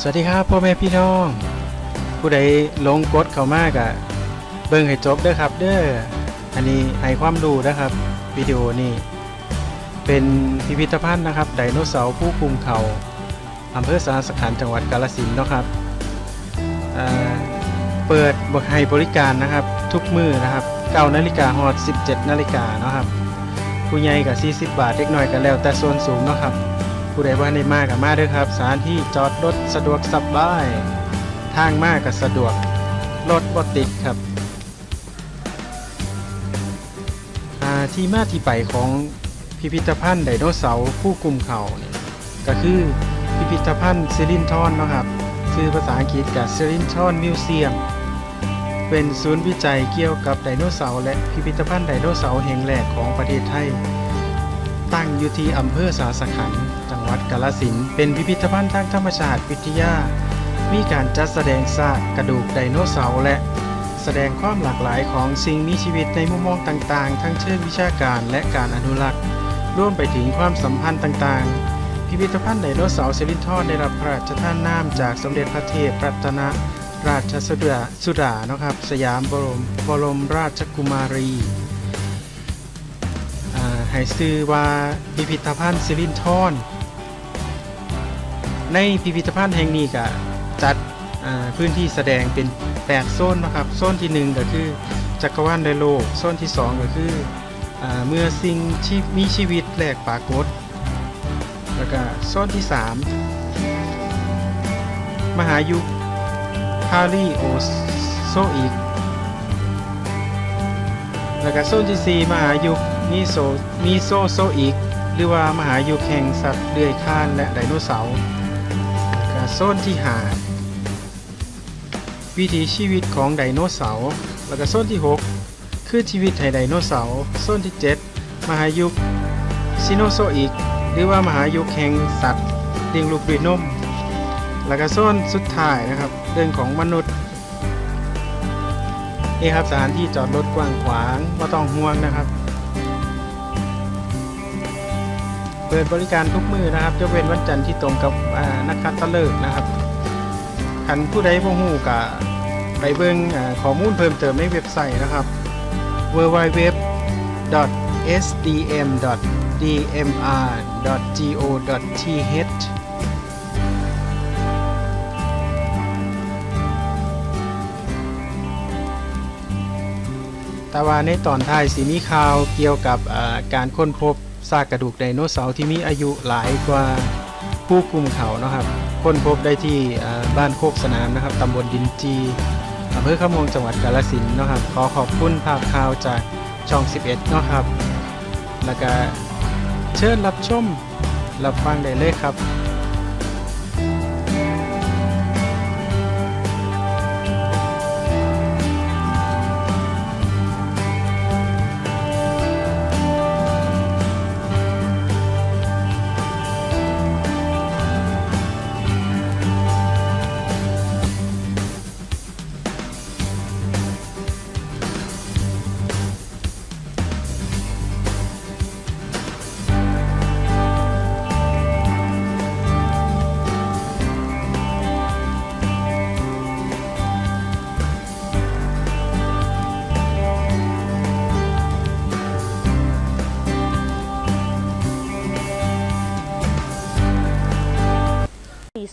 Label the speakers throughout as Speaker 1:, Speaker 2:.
Speaker 1: สวัสดีครับพ่อแม่พี่น้อง ผู้ใดลงกดเข้ามากอะเบิ่งให้จบเด้อครับ เด้ออันนี้ให้ความรู้นะครับวิดีโอนี้เป็นพิพิธภัณฑ์นะครับไดโนเสาร์ผู้คุมเขาอำเภอสารสขันจังหวัดกาฬสินเนาะครับเปิดบให้บริการนะครับ ทุกมือนะครับ9นาฬิกาฮอด 17นาฬิกาเนาะครับผู้ใหญ่กับ40 บาทเล็กน้อยก็แล้วแต่ส่วนสูงเนาะครับ ผู้ใดว่าในมากกับมาเด้อครับ สถานที่จอดรถสะดวกสบาย ทางมากกับสะดวก รถบ่ติดครับที่มาที่ไปของพิพิธภัณฑ์ไดโนเสาร์ผู้กลุ่มเขาเนี่ยก็คือพิพิธภัณฑ์ซิลินทอนนะครับชื่อภาษาอังกฤษกับซิลินทอนมิวเซียมเป็นศูนย์วิจัยเกี่ยวกับไดโนเสาร์และพิพิธภัณฑ์ไดโนเสาร์แห่งแรกของประเทศไทย ตั้งอยู่ที่อำเภอสาสขันธ์ วัดกาฬสินธุ์เป็นพิพิธภัณฑ์ทางธรรมชาติวิทยา มีการจัดแสดงซากกระดูกไดโนเสาร์และแสดงความหลากหลายของสิ่งมีชีวิตในมุมมองต่างๆ ทั้งเชิงวิชาการและการอนุรักษ์รวมไปถึงความสัมพันธ์ต่างๆ พิพิธภัณฑ์ไดโนเสาร์เซลินทอนได้รับพระราชทานนามจากสมเด็จพระเทพรัตนราชสุดาสุดานะครับ สยามบรมบรมราชกุมารีให้ชื่อว่าพิพิธภัณฑ์ซิลินทอน ในพิพิธภัณฑ์แห่งนี้ก็จัดพื้นที่แสดงเป็น8โซนนะครับ โซนที่ 1 ก็คือจักรวาลไดโลก โซนที่ 2 ก็คืออเมื่อสิ่งที่มีชีวิตแรกปรากฏ แล้วก็โซนที่ 3 มหายุคพาลีโอโซอีก แล้วก็โซนที่ 4 มหายุคมีโซมีโซโซอีก หรือว่ามหายุคแห่งสัตว์เลื้อยคลานและไดโนเสาร์ โซนที่ 5 วิถีชีวิตของไดโนเสาร์ แล้วก็โซนที่ 6 คือชีวิตไห้ไดโนเสาร์ โซนที่ 7 มหายุคซิโนโซอีกหรือว่ามหายุคแห่งสัตว์เลี้ยงลูกด้วยนม แล้วก็โซนสุดท้ายนะครับ เรื่องของมนุษย์นี่ครับสถานที่จอดรถกว้างขวางไม่ต้องห่วงนะครับ ปิดบริการทุกมือนะครับยกเว้นวันจันทร์ที่ตรงกับนักขัตฤกษ์นะครับคันผู้ใดบ่ฮู้ก็ไปเบิ่งอ่าข้อมูลเพิ่มเติมในเว็บไซต์นะครับ www.sdm.dmr.go.th แต่ว่าในตอนท้ายสีมีข่าวเกี่ยวกับการค้นพบ ซากกระดูกไดโนเสาร์ที่มีอายุหลายกว่าผู้กลุ่มเขาเนาะครับค้นพบได้ที่บ้านโคกสนามนะครับตำบลดินจีอำเภอขโมงจังหวัดกาลสินเนาะครับ ขอขอบคุณภาพข่าวจากช่อง 11เนาะครับ แล้วก็เชิญรับชม รับฟังได้เลยครับ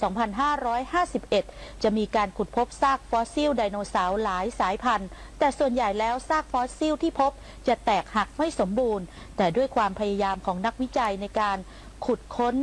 Speaker 2: 2551 จะมีการขุดพบซากฟอสซิลไดโนเสาร์หลายสายพันธุ์ แต่ส่วนใหญ่แล้วซากฟอสซิลที่พบจะแตกหักไม่สมบูรณ์ แต่ด้วยความพยายามของนักวิจัยในการขุดค้น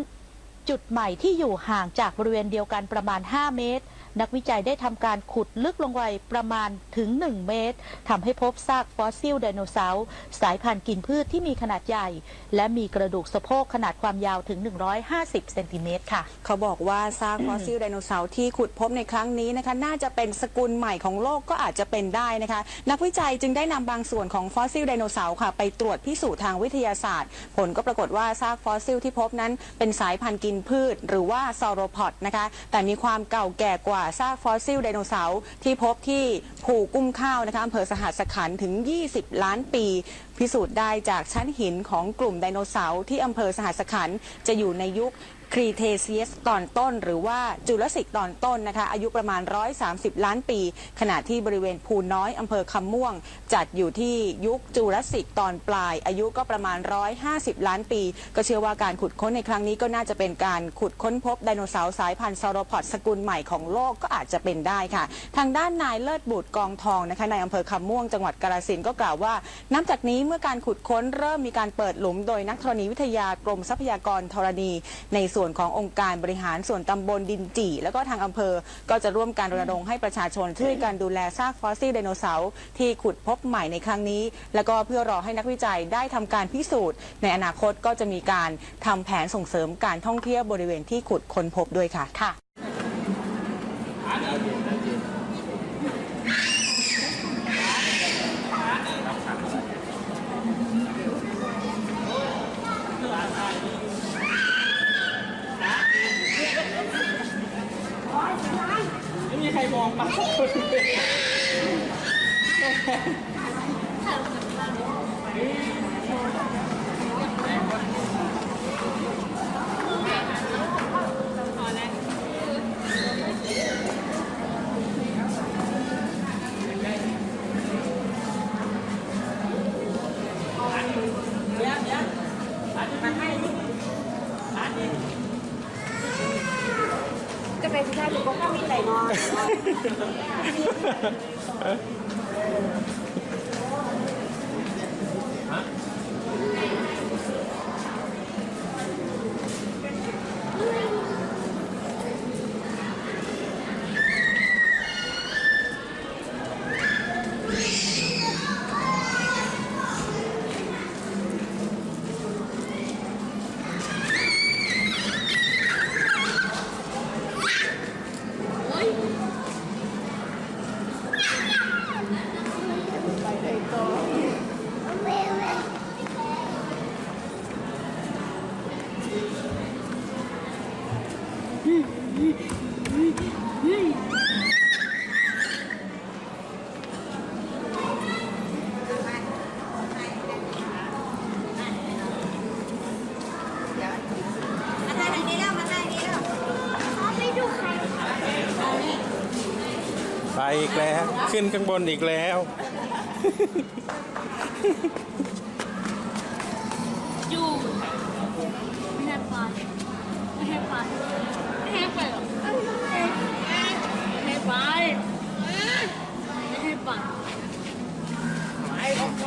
Speaker 2: จุดใหม่ที่อยู่ห่างจากบริเวณเดียวกันประมาณ 5 เมตร นักวิจัยได้ทำการขุดลึกลงไปประมาณถึง 1 เมตรทำให้พบซากฟอสซิลไดโนเสาร์สายพันธุ์กินพืชที่มีขนาดใหญ่ และมีกระดูกสะโพกขนาดความยาวถึง 150 เซนติเมตรค่ะ
Speaker 3: เขาบอกว่าซากฟอสซิลไดโนเสาร์ที่ขุดพบในครั้งนี้นะคะ น่าจะเป็นสกุลใหม่ของโลกก็อาจจะเป็นได้นะคะ นักวิจัยจึงได้นำบางส่วนของฟอสซิลไดโนเสาร์ค่ะ ไปตรวจพิสูจน์ทางวิทยาศาสตร์ ผลก็ปรากฏว่าซากฟอสซิลที่พบนั้นเป็นสายพันธุ์กินพืช หรือว่าซอโรพอดนะคะ แต่มีความเก่าแก่กว่าซากฟอสซิลไดโนเสาร์ที่พบที่ผูกุ้มข้าวนะคะอำเภอสหัสขันถึง 20 ล้านปี พิสูจน์ได้จากชั้นหินของกลุ่มไดโนเสาร์ที่อำเภอสหัสขันจะอยู่ในยุคครีเทเซียสตอนต้น หรือว่าจูราสสิกตอนต้นนะคะ อายุประมาณ 130 ล้านปี ขณะที่บริเวณภูน้อยอำเภอคำม่วง จัดอยู่ที่ยุคจูราสสิกตอนปลาย อายุก็ประมาณ 150 ล้านปี ก็เชื่อว่าการขุดค้นในครั้งนี้ก็น่าจะเป็นการขุดค้นพบไดโนเสาร์สายพันธุ์ซอรพอดสกุลใหม่ของโลกก็อาจจะเป็นได้ค่ะ ทางด้านนายเลิศบุตรกองทองนะคะในอำเภอคำม่วงจังหวัดกาฬสินธุ์ก็กล่าวว่า นับจากนี้เมื่อการขุดค้นเริ่มมีการเปิดหลุมโดยนักธรณีวิทยากรมทรัพยากรธรณี ในส่วนขององค์การบริหารส่วนตำบลดินจีแล้วก็ทางอำเภอ ก็จะร่วมการรณรงค์ให้ประชาชนช่วยกันดูแลซากฟอสซิลไดโนเสาร์ที่ขุดพบใหม่ในครั้งนี้ แล้วก็เพื่อรอให้นักวิจัยได้ทำการพิสูจน์ ในอนาคตก็จะมีการทำแผนส่งเสริมการท่องเที่ยวบริเวณที่ขุดค้นพบด้วยค่ะ
Speaker 1: มีใครมองปะ
Speaker 4: จะเป็นผู้ชายหรือว่ามีแต่งอน มาทางนี้แล้วมาทางนี้แล้ว ไป
Speaker 1: อีกแล้ว ขึ้นข้างบนอีกแล้ว
Speaker 4: อยู่ไม่ให้ไป ไม่ให้ไปไม่ให้ไปหรอกไม่ให้ไปไม่ให้ไปไปออกไป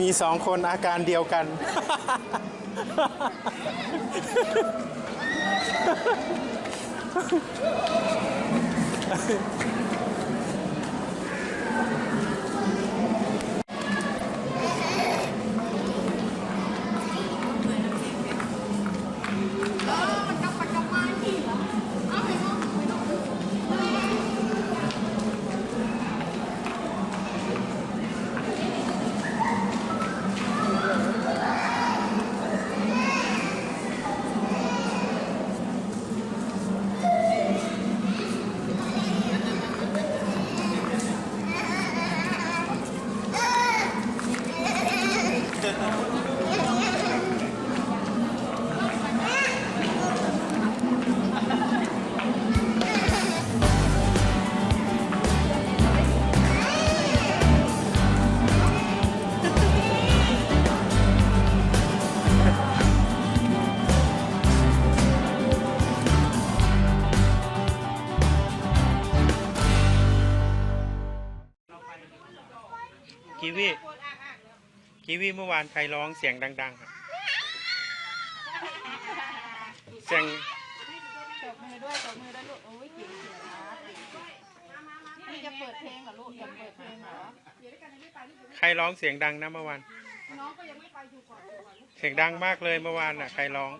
Speaker 4: มีส
Speaker 1: องคนอาการเดียวกัน กีวีเมื่อวานใครร้องเสียงดังๆครับเสียง
Speaker 5: ตบมือด้วยตบมือด้วยลูกโอ้ยเก่งเสียนะนี่จะเปิดเพลงเหรอลูกจะเปิดเพลงเหรอ
Speaker 1: ใครร้องเสียงดังนะเมื่อวานเสียงดังมากเลยเมื่อวานน่ะ ใครร้อง